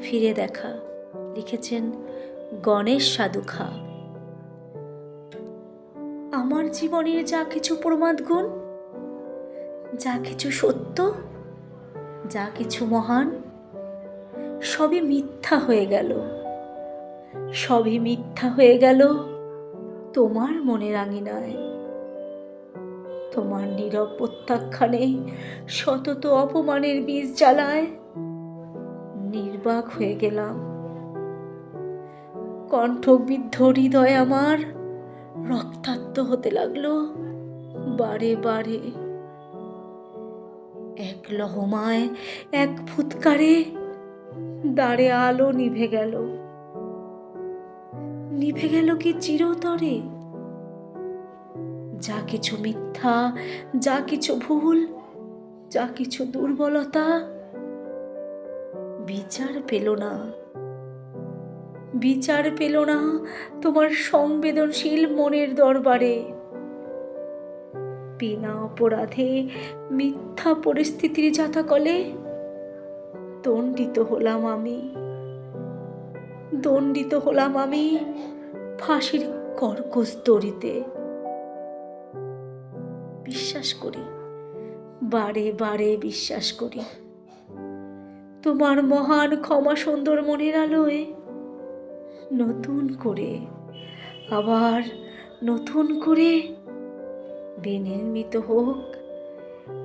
ফিরে দেখা। লিখেছেন গণেশ সাধুখা। আমার জীবনের যা কিছু প্রমাদ গুণ, যা কিছু সত্য, যা কিছু মহান, সবই মিথ্যা হয়ে গেল। সবই মিথ্যা হয়ে গেল তোমার মনের আঙিনায় তোমার নীরব প্রত্যাখ্যানে শতত অপমানের বীজ জ্বালায়। নির্বাক হয়ে গেলাম। কণ্ঠবিদ্ধ হৃদয় আমার রক্তাক্ত হতে লাগল। বারে বারে এক লহমায়, এক ফুৎকারে দাঁড়ে আলো নিভে গেল। নিভে গেল কি চিরতরে? যা কিছু মিথ্যা, যা কিছু ভুল, যা কিছু দুর্বলতা বিচার পেল না। বিচার পেল না তোমার সংবেদনশীল মনের দরবারে। বিনা অপরাধে মিথ্যা পরিস্থিতির জাতাকলে দণ্ডিত হলাম আমি। দণ্ডিত হলাম আমি ফাঁসির কর্কশ দড়িতে। বিশ্বাস করি, বারে বারে বিশ্বাস করি। তোমার মহান ক্ষমা সুন্দর মনের আলোয় নতুন করে, আবার নতুন করে বিনির্মিত হোক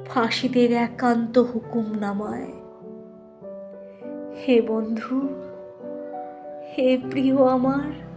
ফাঁসিদের একান্ত হুকুম নামায়। হে বন্ধু, হে প্রিয় আমার